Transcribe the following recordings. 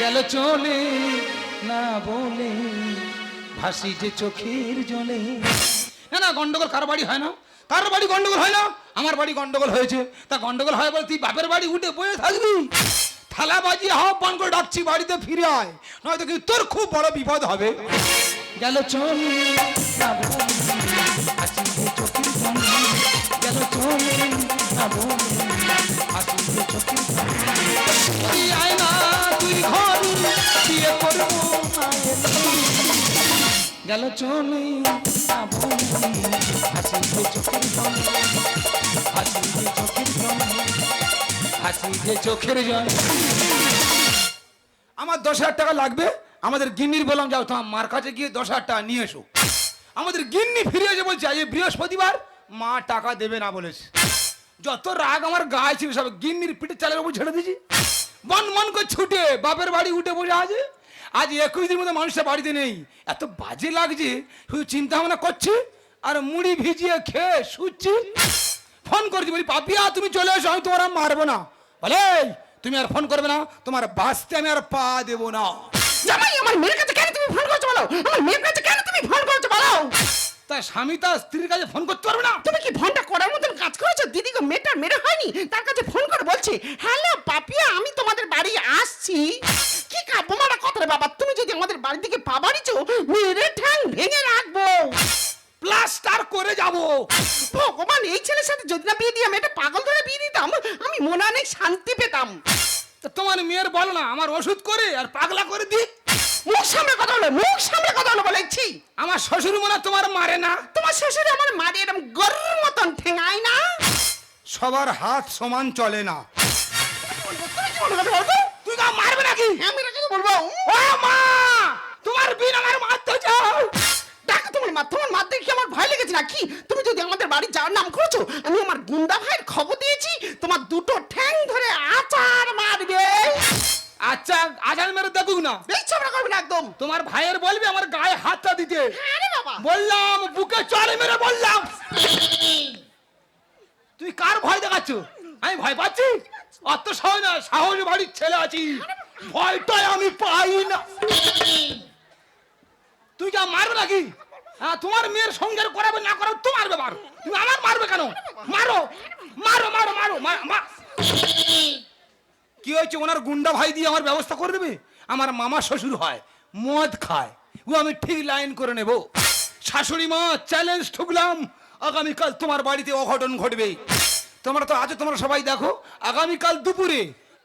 গেল চলে, না বলে ভাসি যে চোখের জলে। না না, গন্ডগোল কার বাড়ি হয় না। কার বাড়ি গন্ডগোল হয় না, আমার বাড়ি গন্ডগোল হয়েছে। তা গন্ডগোল হয় বলে তুই বাপের বাড়ি উঠে বয়ে থাকবি? থালা বাজি আহ্বান করে ডাকছি, বাড়িতে ফিরে আয়। নয়তো কিন্তু তোর খুব বড় বিপদ হবে। গেল চলে, না বলে ভাসি যে চোখের জলে। গেল চলে, না বলে ভাসি যে চোখের জলে। তুই আয় না, তুই ঘর গেল চলে না বলি হাসি যে চোখের চোখের চোখের আমার দশ হাজার টাকা লাগবে, আমাদের গিন্নির বললাম, যাও তোমার মার কাছে গিয়ে দশ হাজার টাকা নিয়ে এসো। আমাদের গিন্নি ফিরে এসে বলছে, আজ বৃহস্পতিবার, মা টাকা দেবে না বলেছে। যত রাগ আমার গায়ে ছিল সব গিন্নির পিঠে চালের উপর ছেড়ে দিয়েছি। মন মন করে ছুটে, বাপের বাড়ি উঠে বসে আছে। আজ একুশ দিন মধ্যে মানুষটা বাড়িতে নেই। এত বাজে লাগছে শুধু চিন্তা ভাবনা করছি আর মুড়ি ভিজিয়ে খেয়ে শুচ্ছি। ফোন করছি বলি পাপিয়া তুমি চলে এসো আমি তোমার মারবো না। বলে তুমি আর ফোন করবে না তোমার বাঁচতে আমি আর পা দেবো না। জামাই আমার মেয়ের কাছে কেন তুমি ফোন করছ বলো? আমার মেয়ের কাছে কেন তুমি ফোন করছ বলো? তা স্বামী তার স্ত্রীর কাছে ফোন করতে পারবে না। তুমি কি ফোনটা করার মতন কাজ করেছ? দিদি গো মেয়েটা মেরে হয়নি। তার কাছে ফোন করে বলছে সবার হাত সমান চলে না? তুই গা মারবে নাকি? আমি রেখে বলব। ও মা! তোমার বিন আমার মারতে চাও। ডাকা তোমার মা তোমার মা দেখে আমার ভয় লেগেছে না? কি? তুমি যদি আমাদের বাড়ি যাওয়ার নাম করেছ আমি আমার গুন্ডা ভাইয়ের খবর দিয়েছি তোমার দুটো ঠ্যাং ধরে আচার মারবে। আচ্ছা আজান মেরে দেখুক না। বেশ চাপড়া করবে না একদম। তোমার ভাইয়ের বলবি আমার গায়ে হাতটা দিতে। আরে বাবা। বললাম বুকে চড়ে মেরে বললাম। তুই কার ভয় দেখাচ্ছ? আমি ভয় পাচ্ছি? অত সহজ না, সাহস বাড়ির ছেলে আছি। ভয়টাই আমি পাই না। তুই যা মারবে নাকি? হ্যাঁ তোমার মেয়ের সঙ্গে করাবে না করাবে তোমার ব্যাপার তুমি আমার মারবে কেন? মারো মারো মারো মারো কি হয়েছে? ওনার গুন্ডা ভাই দিয়ে আমার ব্যবস্থা করে দেবে? আমার মামা শ্বশুর হয়, মদ খায়। ও আমি ঠিক লাইন করে নেব। শাশুড়ি মা চ্যালেঞ্জ ঠুকলাম। আগামীকাল তোমার বাড়িতে অঘটন ঘটবে। তোমরা তো আজ তোমরা সবাই দেখো, আগামীকাল দুপুরে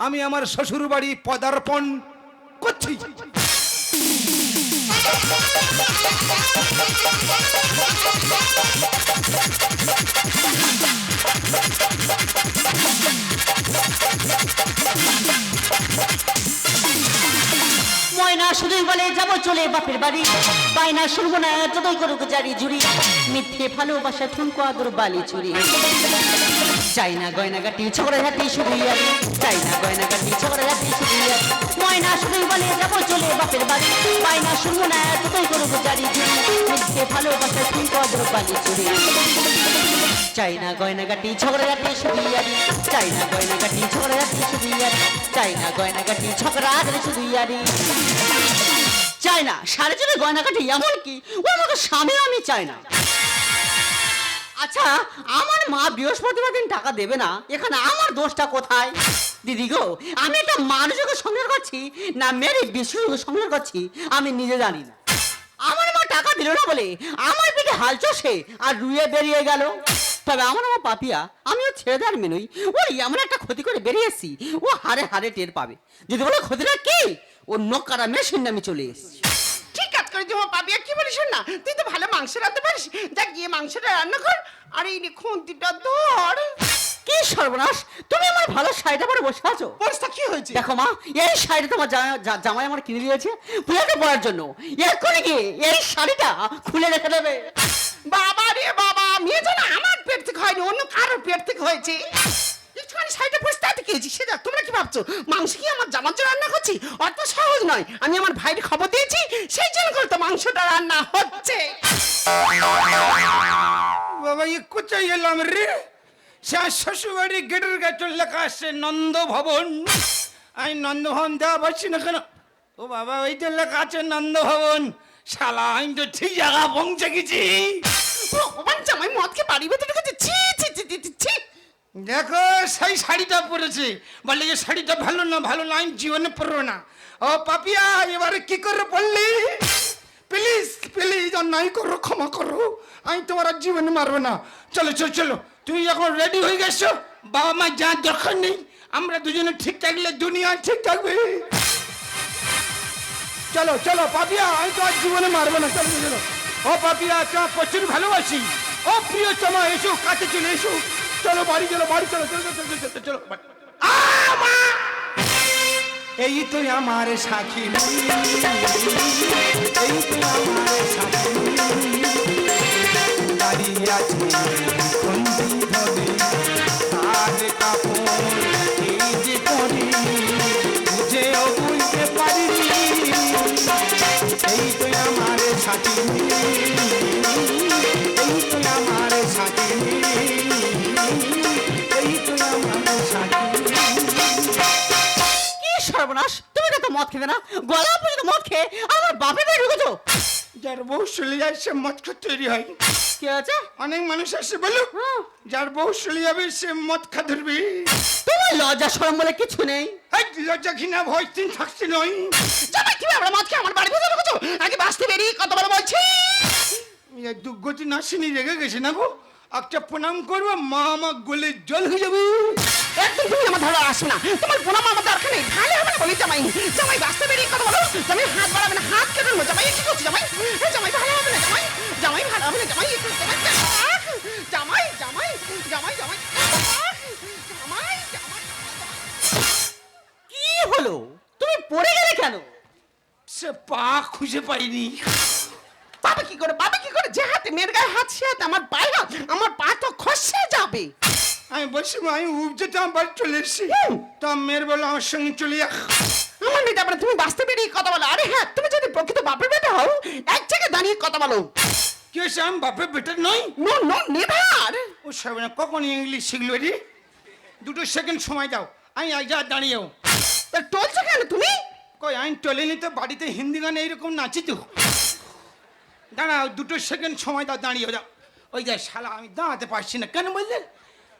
আমি আমার শ্বশুর বাড়ি পদার্পণ করছি। ময়না শুধুই বলে, যাব চলে বাপের বাড়ি। বায়না শুনব না, যতই করুক জারি ঝুড়ি। মিথ্যে ভালোবাসা ঠুনকো আদর বালি চুরি। চাই না গয়না গাটি ঝগড়া হাতি শুধুই আর। চাই না গয়না গাটি ঝগড়া হাতি শুধুই ময়না শুধুই বলে, যাব চলে বাপের বাড়ি। বায়না শুনব না, যতই করুক জারি ঝুড়ি। বালি চুরি? গয়না গাটি ঝগড়া না গয়না গাটি ঝগড়া না গয়না গাটি ঝগড়া না সাড়ে গয়না এমন কি? ও আমাকে স্বামী, আমি চাই না। আচ্ছা আমার মা বৃহস্পতিবার দিন টাকা দেবে না, এখানে আমার দোষটা কোথায়? দিদি গো, আমি একটা মানুষকে সংসার করছি, না মেরে বিষ্ণুকে সংসার করছি, আমি নিজে জানি না। আমার মা টাকা দিল না বলে আমার পিঠে হাল চষে আর রুয়ে বেরিয়ে গেল। তবে আমার মা পাপিয়া, আমিও ছেড়ে দেওয়ার মেনুই। ওর এমন একটা ক্ষতি করে বেরিয়ে এসেছি, ও হারে হারে টের পাবে। যদি বলে ক্ষতিটা কি? ও নকারা মেশিন আমি চলে এসেছি। ঠিক কাজ করে তোমার পাপিয়া, কি বলিস না? তুই তো ভালো মাংস রাঁধতে পারিস। যা গিয়ে মাংসটা রান্না কর, আর এই খুন্তিটা ধর। কি সর্বনাশ? তুমি আমার ভালো শাড়িটা পরে বসে আছো। বস্তা কি হয়েছে? দেখো মা এই শাড়িটা তোমার জা- জা- জামাই আমার কিনে দিয়েছে পুজোতে পরার জন্য। এক্ষুনি গিয়ে এই শাড়িটা খুলে রেখে দেবে? বাবা রে বাবা মেয়ে যেন আমার পেট থেকে হয়নি অন্য কারোর পেট থেকে হয়েছে। একটুখানি সাইডে বসে তাতে খেয়েছি সে যাক তোমরা কি ভাবছ? মাংস কি আমার জামার জন্য রান্না করছি? অত সহজ নয়। আমি আমার ভাইয়ের খবর দিয়েছি সেই জন্য করে তো মাংসটা রান্না হচ্ছে। বাবা এ কোথায় এলাম রে। সে শ্বশুরবাড়ি গেটের কাছে লেখা আসছে নন্দ ভবন আমি নন্দ ভবন দেওয়া পারছি না কেন? ও বাবা ওই তো লেখা আছে নন্দ ভবন শালা আমি তো ঠিক জায়গা পৌঁছে গেছি। ভগবান জামাই মদকে বাড়ি ভেতরে ঢুকেছে ছি ছি ছি ছি, ছি ছি। দেখো সেই শাড়িটা পরেছে। বলে যে শাড়িটা ভালো না ভালো না আমি জীবনে পরবো না। ও পাপিয়া এবারে কি করে পড়লি প্লিজ প্লিজ অন্যায় করো ক্ষমা করো। আমি তোমার জীবনে মারবো না। চলো চলো চলো। তুমি যখন রেডি হয়ে গেছো? বাবা মা যা দরকার নেই, আমরা দুজনে ঠিক থাকলে দুনিয়া ঠিক থাকবে। চলো চলো, পাপিয়া, আমি তো আর জীবনে মারবো না, চলো চলো। ও পাপিয়া তোমার প্রচুর ভালোবাসি। ও প্রিয় চমা, এসো, কাছে চলে এসো। চলো, বাড়ি চলো বাড়ি, চলো চলো চলো চলো চলো! এই তো আমার সাক্ষী এই তো আমার দাঁড়িয়ে আছে। তুমি কত মদ খেতে না গলা পর্যন্ত মদ খেয়ে আমার বাপের বাড়ি ঢুকেছো? যার বউ চলে যায় সে মদ খা তৈরি হয়। কি আছে? অনেক মানুষ আসে বলুক যার বউ চলে যাবে সে মদ খা ধরবে। তোমার লজ্জা সরম বলে কিছু নেই। এই লজ্জা ঘৃণা ভয় তিন থাকছে নয়। জামাই তুমি আমরা মদকে আমার বাড়ি ভেতরে ঢুকেছো? আগে বাঁচতে বেরিয়ে কত বড় বলছি। দুর্গতি নাসিনী রেগে গেছে না গো? একটা প্রণাম করব মা আমার গোলে জল হয়ে যাবে। একদম তুমি আমার ধারা আসবে না। তোমার প্রণাম আমার দরকার নেই ভালো হবে না বলি জামাই। জামাই বাঁচতে বেরিয়ে কথা বলো। জামাই হাত বাড়াবে না হাত কেটে নেব। জামাই কি করছি জামাই? জামাই ভালো হবে না জামাই? জামাই ভালো হবে না জামাই? একটু জামাই জামাই জামাই জামাই জামাই জামাই জামাই। কি হলো? তুমি পড়ে গেলে কেন? সে পা খুঁজে পাইনি। বাবা কি করে? বাবা কি করে? যে হাতে মেয়ের গায়ে হাত সে হাতে আমার পায়ে হাত আমার পা তো খসে যাবে। আমি বলছি আমি উপজেতে আমার চলে এসেছি। তা মেয়ের বলো আমার সঙ্গে চলে যা আমার মেয়েটা আবার তুমি বাঁচতে বেরিয়ে কথা বলো। আরে হ্যাঁ তুমি যদি প্রকৃত বাপের বেটা হও এক জায়গায় দাঁড়িয়ে কথা বলো। কি হয়েছে? আমি বাপের বেটার নই। No no never. ও সব না কখন ইংলিশ শিখলো রে? দুটো সেকেন্ড সময় দাও। আমি এক যা দাঁড়িয়েও। তা টলছো কেন তুমি? কই আমি টলেনি তো বাড়িতে হিন্দি গানে এইরকম নাচি তো। দাঁড়াও দুটো সেকেন্ড সময় দাও দাঁড়িয়ে যাও। ওই যে শালা আমি দাঁড়াতে পারছি না। কেন বললে?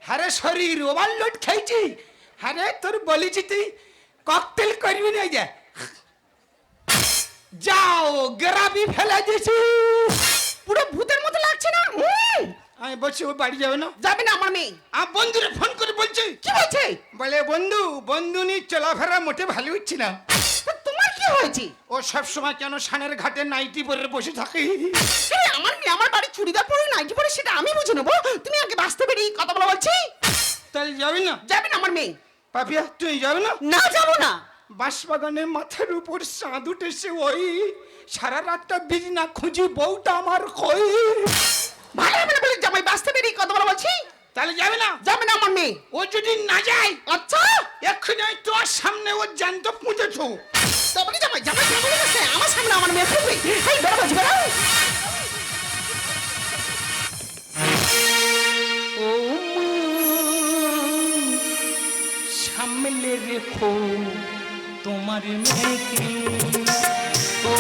হ্যারে শরীর ওভারলোড খাইছি হ্যারে তোর বলেছি তুই ককটেল করবি না যে। যাও গ্রাবি ফেলে দিয়েছি। পুরো ভূতের মতো লাগছে না? আমি বলছি ও বাড়ি যাবে না? যাবে না আমার মেয়ে। আর বন্ধুরে ফোন করে বলছি। কি বলছে? বলে বন্ধু বন্ধু নি চলাফেরা মোটে ভালো হচ্ছে না। তা কি হয়েছে? ও সব সময় কেন সানের ঘাটে নাইটি পরে বসে থাকে? আরে আমার মেয়ে আমার বাড়ি চুড়িদার পরে নাইটি পরে সেটা আমি বুঝে নেব। তুমি আগে বাঁচতে বেরিয়ে কথা বলা বলছি। তাহলে যাবি না? যাবে না আমার মেয়ে। পাপিয়া তুই যাবে না? না যাব না। বাঁশবাগানের মাথার উপর চাঁদ উঠেছে ওই। সারা রাতটা বিজনা খুঁজি বউটা আমার কই। ভালো হবে না বলে জামাই বাঁচতে বেরিয়ে কথা বলা বলছি। তাহলে যাবে না? যাবে না আমার মেয়ে। ও যদি না যায় আচ্ছা। এক্ষুনি আমি তোর সামনে ও জ্যান্ত পুঁতেছ জামাই জামাই কি বলে গেছে আমার সামনে সামনে রেখো তোমার মেয়েকে। ও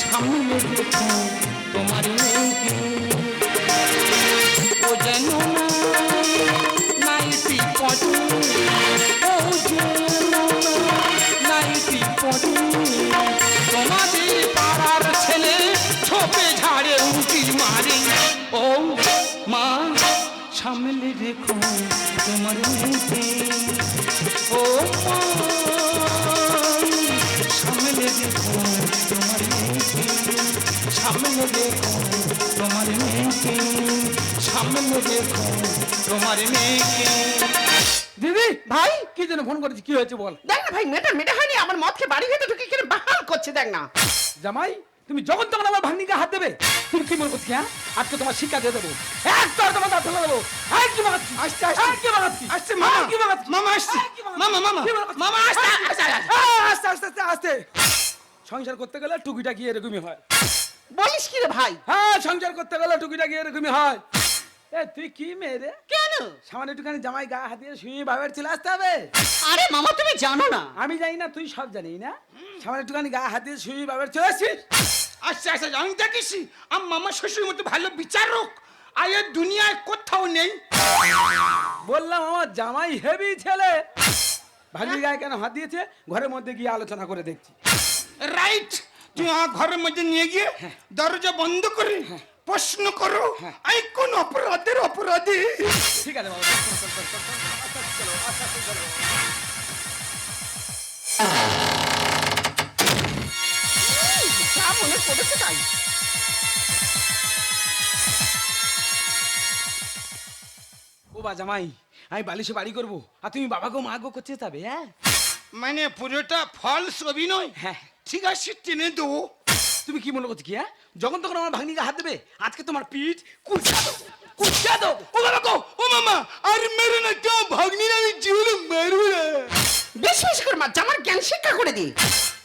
সামনে রেখো তোমার মেয়েকে। তোমার মেয়েকে। দিদি ভাই কি জন্য ফোন করেছি? কি হয়েছে বল? দেখ না ভাই মেয়েটা মেয়েটা হয়নি আমার মদকে বাড়ি ভেতরে ঢুকে কিনে বাহাল করছে দেখ না। জামাই তুমি যখন তখন আমার ভাগ্নিকে হাত দেবে? তুমি কি মনে করছি হ্যাঁ? আজকে তোমার শিক্ষা দিয়ে দেবো। এক তোর তোমার দাঁত ফেলে দেবো। কি মাগাচ্ছি আস্তে আস্তে এক কি মাগাচ্ছি আসছে মামা। কি মাগাচ্ছি মামা আসছে। মামা মামা। মামা আসছে আসছে, আসছে। আস্তে আস্তে আস্তে আস্তে সংসার করতে গেলে টুকিটা কি এরকমই হয়। বলিস কি রে ভাই? হ্যাঁ সংসার করতে গেলে টুকিটা কি এরকমই হয়। এ তুই কি মেয়ে রে? কেন? সামান্য একটুখানি জামাই গা হাত দিয়ে শুয়ে বাবার চলে আসতে হবে। আরে মামা তুমি জানো না। আমি জানি না তুই সব জানি না? সামান্য একটুখানি গা হাত দিয়ে শুয়ে বাবার চলে আসছিস? আচ্ছা আচ্ছা আমি দেখিস আমার মামা শ্বশুর মতো ভালো বিচারক। আয়ের দুনিয়ায় কোথাও নেই। বললাম আমার জামাই হেভি ছেলে। ভাগ্নি গায়ে কেন হাত দিয়েছে? ঘরের মধ্যে গিয়ে আলোচনা করে দেখছি। রাইট তুই আমার ঘরের মধ্যে নিয়ে গিয়ে দরজা বন্ধ করে প্রশ্ন করো। আমি কোন অপরাধের অপরাধী? ঠিক আছে বাবা চল, চল। যা মনে পড়েছে তাই। ও বা জামাই আমি বালিশে বাড়ি করব। আর তুমি বাবাকেও মাগো করতে যাবে হ্যাঁ? মানে পুরোটা ফলস অভিনয়? হ্যাঁ। ঠিক আছে টেনে দেবো। তুমি কি মনে করছ কি হ্যাঁ? যখন তখন আমার ভাগ্নিকে হাত দেবে আজকে তোমার পিঠ কুচা দেবো কুচা দেবো। ও বাবা গো ও মামা আর মেরো না যা ভাগ্নির আমি জীবনে মেরবো না। বেশি বেশি করে মার জামার জ্ঞান শিক্ষা করে দি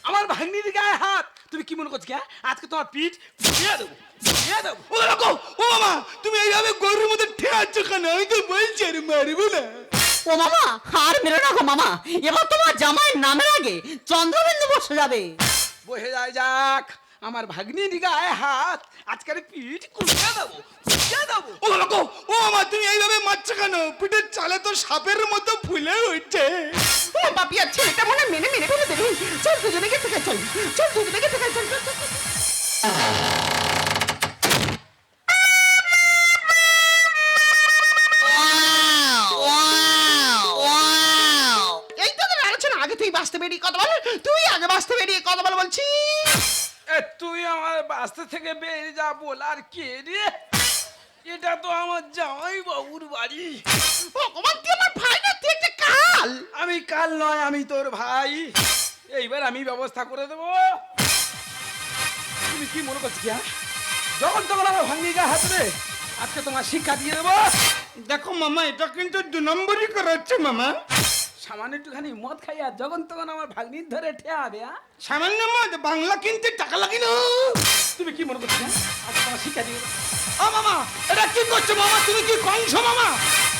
আমার ভাগ্নির গায়ে হাত তুমি কি মনে করছ কি হ্যাঁ? আজকে তোমার পিঠ ফুটিয়ে দেবো ফুটিয়ে দেবো। ও বাবা গো ও মামা তুমি এইভাবে গরুর মধ্যে ঠেয়াচ্ছ কেন? আমি তো বলছি আর মারবো না। ও মামা আর মেরো না গো মামা এবার তোমার জামাইয়ের নামের আগে চন্দ্রবিন্দু বসে যাবে। বসে যায় যাক। আমার ভাগ্নির গায়ে হাত। আজকের পিঠ কুচিয়ে দেবো কুচিয়ে দেবো। ও বাবা ও মামা তুমি এইভাবে মারছ কেন? পিঠের চালে তো সাপের মতো ফুলে উঠছে। ও বাপি আর এটা মনে মেনে মেনে ফেলে দেবে। চল দুজনে গিয়ে থেকে চল চল দুজনে গিয়ে থেকে চল। এই তো তোদের আলোচনা। আগে তুই বাঁচতে বেরিয়ে কথা বল। তুই আগে বাঁচতে বেরিয়ে কথা বল বলছি। এ তুই আমার বাস্তা থেকে বেরিয়ে যা বল আর কে রে? এটা তো আমার জামাই বাবুর বাড়ি। ভগবান তুই আমার ভাই না? তুই একটা কাল। আমি কাল নয় আমি তোর ভাই। এইবার আমি ব্যবস্থা করে দেবো। তুমি কি মনে করছ হ্যাঁ? যখন তখন আমার ভাঙ্গি গা হাত রে আজকে তোমার শিক্ষা দিয়ে দেবো। দেখো মামা এটা কিন্তু দু নম্বরই করাচ্ছে মামা। সামান্য একটুখানি মদ খাইয়া যখন তখন আমার ভাগ্নির ধরে ঠেয়াবে হ্যাঁ সামান্য মত বাংলা কিনতে টাকা লাগে না তুমি কি মনে করছ হ্যাঁ? আজকে তোমার শিক্ষা দিয়ে ও মামা এটা কি করছ মামা? তুমি কি কংস মামা?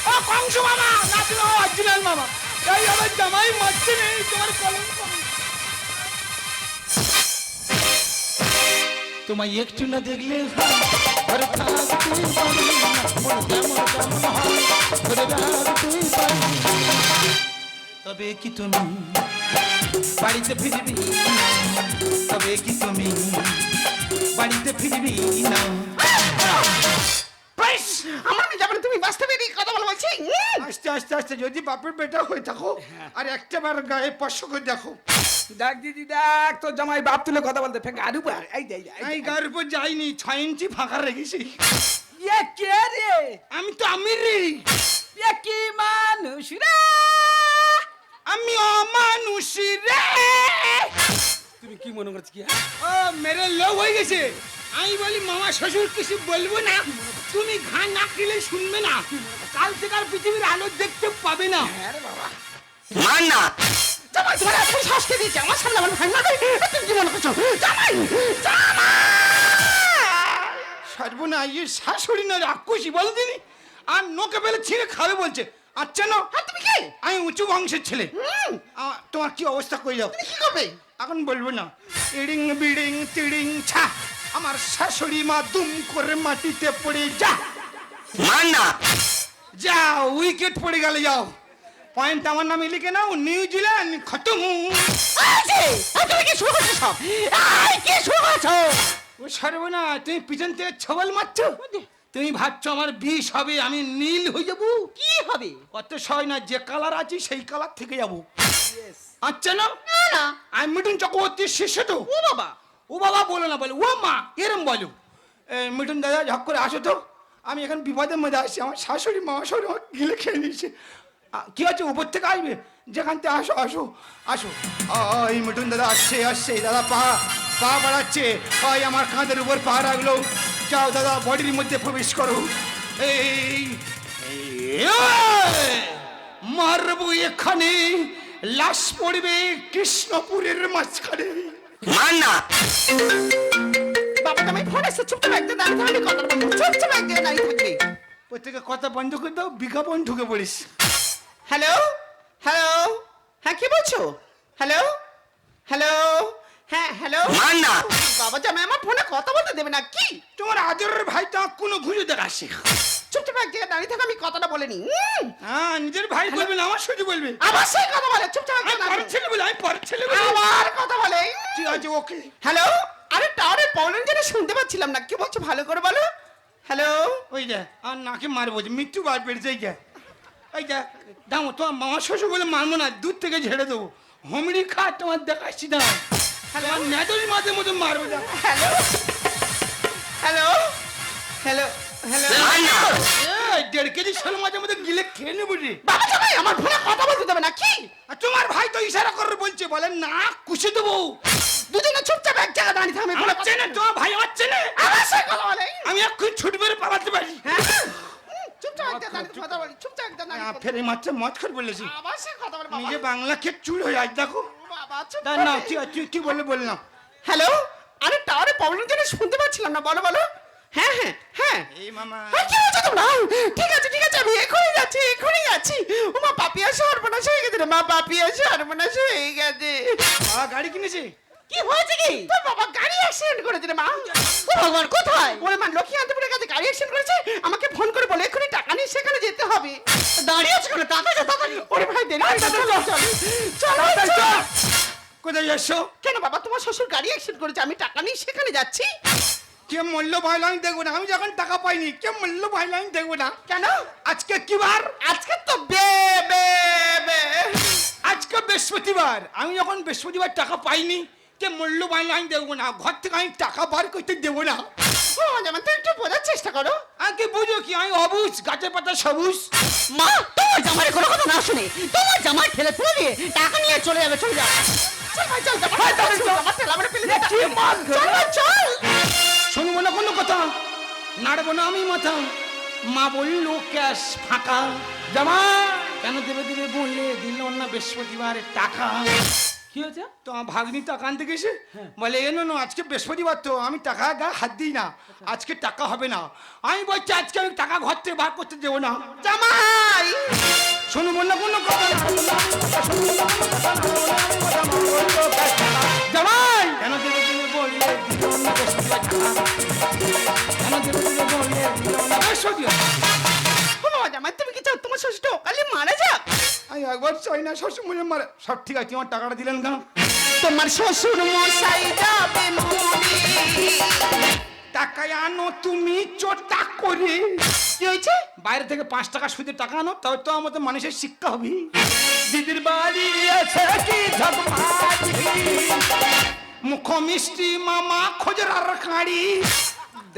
ও কংস মামা না তুমি অরিজিনাল মামা। এই আমার জামাই মারছে নেই তোমার কলঙ্ক তোমায় একটু না দেখলে হয়, ঘরে পারি না, মন কেমন কেমন হয়। তবে কি তুমি? বাড়িতে ফিরবি তবে কি তুমি? বাড়িতে ফিরবি না। আমার যাবেন তুমি বাঁচতে কথা বল বলছি। আস্তে আস্তে আস্তে যদি বাপের বেটা হয়ে থাকো আর একটা বার গায়ে স্পর্শ করে দেখো। দেখ দিদি দেখ তোর জামাই বাপ তুলে কথা বলতে ফেক। আরু এই আমি গায়ের উপর যাইনি ছয় ইঞ্চি ফাঁকা রেখেছি। ইয়ে কে রে? আমি তো আমির রে ইয়ে কি মানুষ রে? আমি অমানুষ রে। তুমি কি মনে করছ কি হ্যাঁ? ও মেরে লোভ হয়ে গেছে। আমি বলি মামা শ্বশুর কিছু বলব না। তুমি ঘা না কিলে শুনবে না। কাল থেকে আর পৃথিবীর আলো দেখতে পাবে না। হ্যাঁ রে বাবা। জামাই তোমার এত শাস্তি দিয়েছে? আমার সামনে আমার না রে। তুমি কি মনে করছ? জামাই জামাই! সর্বনা ইয়ে শাশুড়ি না রাক্ষসী বল দিনি আর নোকে পেলে ছিঁড়ে খাবে বলছে। আচ্ছা না আর তুমি কি? আমি উঁচু বংশের ছেলে। আ- তোমার কি অবস্থা করে যাও তুমি কি করবে? এখন বলব না। ইডিং বিডিং তিডিং ছা। আমার শাশুড়ি মা দুম করে মাটিতে পড়ে যা। না যা উইকেট পড়ে গেলে যাও। পয়েন্ট আমার নামে লিখে নাও নিউজিল্যান্ড খতম। আছে তুমি কি শুরু করছ সব? এই কি শুরু করছ? ও সরবো না তুমি পিছন থেকে ছবল মারছো? তুমি ভাবছ আমার বিষ হবে আমি নীল হয়ে যাব? কি হবে? অত সয় না যে কালার আছে সেই কালার থেকে যাব। আচ্ছা না? না আমি মিঠুন চক্রবর্তীর শিষ্য তো। ও বাবা। ও বাবা বলো না বলো ও মা এরম বলো। মিঠুন দাদা ঝক করে আসো তো। আমি এখন বিপদের মধ্যে আসছি আমার শাশুড়ি মা শাশুড়ি আমার গিলে খেয়ে নিয়েছে। কি আছে উপর থেকে আসবে? যেখান থেকে আসো আসো আসো। এই মিঠুন দাদা আসছে আসছে। দাদা পা পা বাড়াচ্ছে। ওই আমার কাঁধের উপর পা রাখল। যাও দাদা বডির মধ্যে প্রবেশ করো। এই মারবো এখানে লাশ পড়বে কৃষ্ণপুরের মাঝখানে। বাবা জামাই ফোন এসে চুপচাপ একদিন দাঁড়িয়ে থাকলে কথা বলব চুপচাপ একদিন দাঁড়িয়ে থাকবে প্রত্যেকে কথা বন্ধ করে দাও বিজ্ঞাপন ঢুকে পড়িস। হ্যালো হ্যালো হ্যাঁ কি বলছো? হ্যালো হ্যালো হ্যাঁ হ্যালো বাবা জামাই আমার ফোনে কথা বলতে দেবে না কি? তোমার আদরের ভাইটা কোনো ঘুরে দেখাচ্ছে চুপচাপ জায়গায় দাঁড়িয়ে থাকো আমি কথাটা বলিনি। উম, হ্যাঁ নিজের ভাই বলবে না আমার শুধু বলবে। আবার সেই কথা বলে চুপচাপ এক আমি পরের দাঁড়িয়ে- ছেলে বলে আমি পরের ছেলে বলে। আবার কথা বলে ঠিক আছে ওকে। হ্যালো আরে টাওয়ারের প্রবলেম যেটা শুনতে পাচ্ছিলাম না কি বলছো ভালো করে বলো। হ্যালো ওই যা আর নাকে মারবো যে মৃত্যু বার পেড়েছে এই যা। ওই যা দাম তোমার মামা শ্বশুর বলে মারবো না দূর থেকে ঝেড়ে দেবো। হমড়ি খা তোমার দেখাচ্ছি না তোমার নেদরি মাঝে মতো মারবো না। হ্যালো হ্যালো হ্যালো হ্যালো এই দেড় কেজি শোল মাঝে মধ্যে গিলে খেয়ে নেব রে। বাবা জামাই আমার ফোনে কথা বলতে দেবে না কি? আর তোমার ভাই তো ইশারা করে বলছে বলে না কুশে দেবো। দুজনে চুপচাপ এক জায়গায় দাঁড়িয়ে থাকবে আমার চেনে তোমার ভাই আমার চেনে। আবার সেই কথা বলে? আমি এখন ছুট মেরে পালাতে পারি। হ্যাঁ? চুপচাপ দাঁড়িয়ে কথা বলি চুপচাপ এক জায়গায় ফের এই মাত্র মত করে বলেছি। বলে নিজে বাংলা খেয়ে চুল হয়ে আজ দেখো। না না তুই তুই কি বললে বললাম হ্যালো আরে টাওয়ারে প্রবলেম যেটা শুনতে পাচ্ছিলাম না বলো বলো। হ্যাঁ হ্যাঁ হ্যাঁ। এই মামা। হ্যাঁ, কি বলছো তোমরা? ঠিক আছে ঠিক আছে আমি এখনই যাচ্ছি এখনই যাচ্ছি। ও মা পাপিয়া সর্বনাশ হয়ে গেছে মা পাপিয়া সর্বনাশ হয়ে গেছে। গাড়ি কিনেছে? কি হয়েছে কি? তোর বাবা গাড়ি অ্যাক্সিডেন্ট করেছে রে মা। ও ভগবান কোথায়? ওরে মা লক্ষ্মীকান্তপুরের কাছে গাড়ি অ্যাক্সিডেন্ট করেছে আমাকে ফোন করে বলে এখনই টাকা নিয়ে সেখানে যেতে হবে। দাঁড়িয়ে আছো কেন? তাড়াতাড়ি যা, তাড়াতাড়ি। ওরে ভাই দেরি চল চল চল চল। কোথায় যাচ্ছো? কেন বাবা তোমার শ্বশুর গাড়ি অ্যাক্সিডেন্ট করেছে আমি টাকা নিয়ে সেখানে যাচ্ছি। কে মূল্য ভাই লাইন দেখব না। আমি যখন টাকা পাইনি কে মূল্য ভাই লাইন দেখব না। কেন? আজকে কি বার? আজকে তো বে বে বে। আজকে বৃহস্পতিবার। আমি যখন বৃহস্পতিবার টাকা পাইনি কে মূল্য ভাই লাইন দেখব না ঘর থেকে আমি টাকা বার করতে দেবো না। যেমন একটু বোঝার চেষ্টা করো। আগে বুঝো কি আমি অবুজ গাছের পাতা সবুজ। মা তোমার জামাই কোনো কথা না শুনে তোমার জামাই ঠেলে ফেলে দিয়ে টাকা নিয়ে চলে যাবে চলে যাবে। চল ভাই চল চল ঠেলা ফেলে কি চল। চল শুনব না কোনো কথা? নাড়বো না আমি মাথা? মা বলল ক্যাশ ফাঁকা। জামা কেন দেবে দেবে বললে? দিল না বৃহস্পতিবার টাকা। কি হয়েছে? তো আমার ভাগ্নি টাকা আনতে গেছে বলে এ না আজকে বৃহস্পতিবার তো আমি টাকা গা হাত দিই না। আজকে টাকা হবে না। আমি বলছি আজকে আমি টাকা ঘর থেকে বার করতে দেবো না। জামাই! শুনব না কোনো কথা জামাই! কেন দেবে দিল কেন দেবে জামাই তুমি কি চাও তোমার শ্বশুরটা ওকালে মারা যাক? আমি একবার চাই না শ্বশুর মারে। সব ঠিক আছে আমার টাকাটা দিলেন কেন? তোমার শ্বশুর মশাই যাবে টাকায় আনো তুমি চোটা করে। কি হয়েছে? বাইরে থেকে পাঁচ টাকা সুদে টাকা আনো তবে তো আমাদের মানুষের শিক্ষা হবে। দিদির বাড়ি আছে কি মুখ মিষ্টি মামা খোঁজরার কাঁড়ি।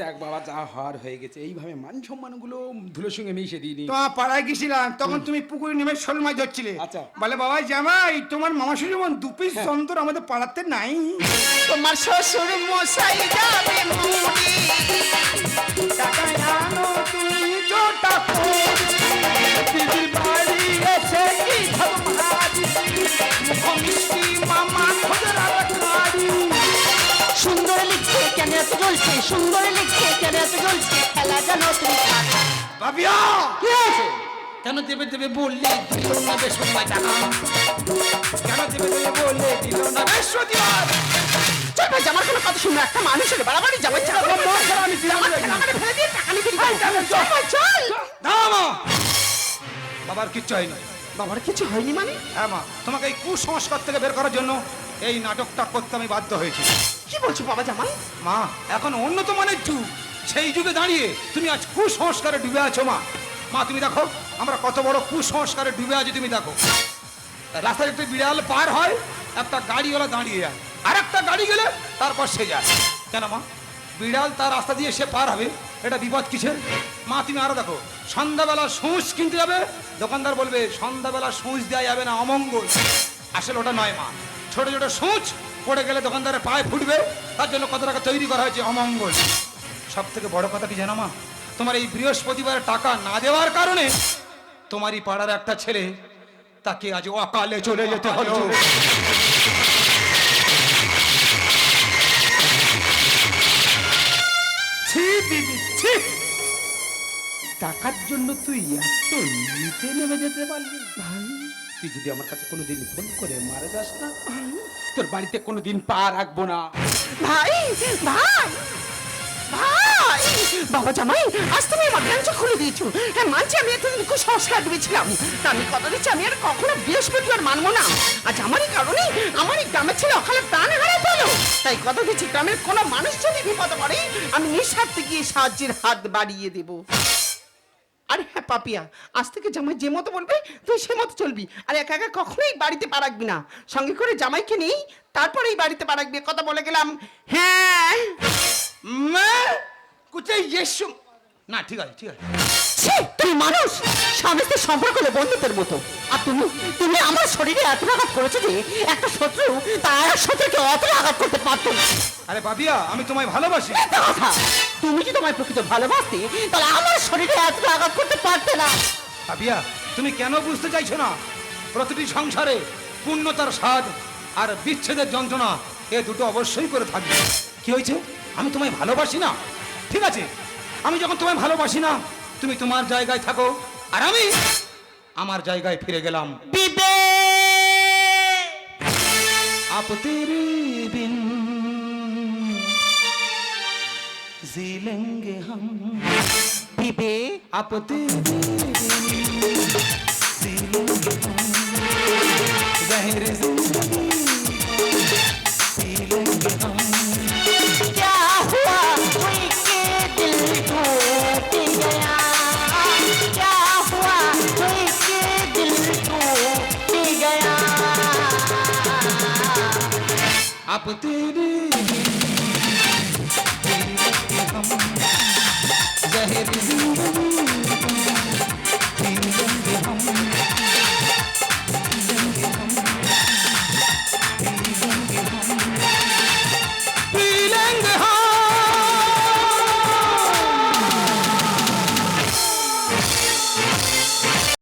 দেখ বাবা যা হওয়ার হয়ে গেছে। এইভাবে মান সম্মানগুলো ধুলোর সঙ্গে মিশে দিইনি তোমার পাড়ায় গেছিলাম তখন তুমি পুকুরে নেমে শোল মাছ ধরছিলে। আচ্ছা। বলে বাবা জামাই তোমার মামা শুধু দু পিস যন্ত্র আমাদের পাড়াতে নাই। তোমার শ্বশুর মশাই যাবে আনো তুমি দিদির বাড়ি কি মিষ্টি মামা খোঁজরার কেন এত জ্বলছে সুন্দর লিখছে কেন এত জ্বলছে খেলা জানো। তুমি। কি হয়েছে? কেন দেবে দেবে বললে দিল না বৃহস্পতিবার টাকা কেন দেবে দেবে বললে দিল না বৃহস্পতিবার? চল ভাই জামার কোনো কথা শুনব একটা মানুষের বাড়াবাড়ি জামাই ছেড়ে আমি ফেলে দিয়ে টাকা নিয়ে চল চল বাবার কিচ্ছু হয়নি। বাবার কিছু হয়নি মানে? হ্যাঁ মা তোমাকে এই কুসংস্কার থেকে বের করার জন্য এই নাটকটা করতে আমি বাধ্য হয়েছি। কি বলছো বাবা জামাই? মা এখন উন্নত মানের যুগ সেই যুগে দাঁড়িয়ে তুমি আজ কুসংস্কারে ডুবে আছো মা। মা তুমি দেখো আমরা কত বড় কুসংস্কারে ডুবে আছি তুমি দেখো। রাস্তায় একটা বিড়াল পার হয় একটা গাড়িওয়ালা দাঁড়িয়ে যায়। আর একটা গাড়ি গেলে তারপর সে যায়। কেন মা? বিড়াল তার রাস্তা দিয়ে সে পার হবে এটা বিপদ কিসের? মা তুমি আরও দেখো। সন্ধ্যাবেলা সূচ কিনতে যাবে, দোকানদার বলবে, সন্ধ্যাবেলা সূচ দেওয়া যাবে না, অমঙ্গল। আসলে ওটা নয় মা। ছোট ছোট সূচ পড়ে গেলে দোকানদারের পায়ে ফুটবে, তার জন্য কত টাকা তৈরি করা হয়েছে, অমঙ্গল। সব থেকে বড় কথা কি জানো মা, তোমার এই বৃহস্পতিবার টাকা না দেওয়ার কারণে তোমারই পাড়ার একটা ছেলে তাকে আজ অকালে চলে যেতে হলো। ছি, দিদি, ছি। টাকার জন্য তুই এত নিচে নেমে যেতে পারলি। ভাই। তুই যদি আমার কাছে কোনোদিন ফোন করে মারা যাস না তোর বাড়িতে কোনোদিন পা রাখব না। ভাই ভাই ভাই। বাবা জামাই আজ তুমি আমার ভ্যানটা খুলে দিয়েছ। হ্যাঁ মানছি আমি এতদিন কুসংস্কার দিয়েছিলাম তা আমি কথা দিচ্ছি আমি আর কখনো বৃহস্পতিবার মানবো না। আজ আমারই কারণে আমারই গ্রামের ছেলে অকালে প্রাণ হারাই পেল তাই কথা দিচ্ছি গ্রামের কোনো মানুষ যদি বিপদে পড়ে আমি নিঃস্বার্থে গিয়ে সাহায্যের হাত বাড়িয়ে দেবো। আরে হ্যাঁ পাপিয়া, আজ থেকে জামাই যে মতো বলবে, তুই সে মতো চলবি। আর একা একা কখনোই বাড়িতে পা রাখবি না। সঙ্গে করে জামাইকে নেই, তারপরেই বাড়িতে পা রাখবি। কথা বলে গেলাম হ্যাঁ মা, কুচে ইয়েসু। না, ঠিক আছে ঠিক আছে। ছি, তুমি মানুষ। স্বামী স্ত্রীর সম্পর্ক হলো বন্ধুত্বের মতো। আর তুমি তুমি আমার শরীরে এত আঘাত করেছ যে একটা শত্রু তার শত্রুকে অত আঘাত করতে পারতো না। আরে বাবিয়া আমি তোমায় ভালোবাসি। একটা কথা। তুমি যদি তোমায় প্রকৃত ভালোবাসতে তাহলে আমার শরীরে এত আঘাত করতে পারতে না। বাবিয়া তুমি কেন বুঝতে চাইছো না? প্রতিটি সংসারে পূর্ণতার স্বাদ আর বিচ্ছেদের যন্ত্রণা এ দুটো অবশ্যই করে থাকবে। কি হয়েছে? আমি তোমায় ভালোবাসি না? ঠিক আছে আমি যখন তোমায় ভালোবাসি না তুমি তোমার জায়গায় থাকো আর আমি আমার জায়গায় ফিরে গেলাম। আপতির বিন জিলেঙ্গে হাম। বিবে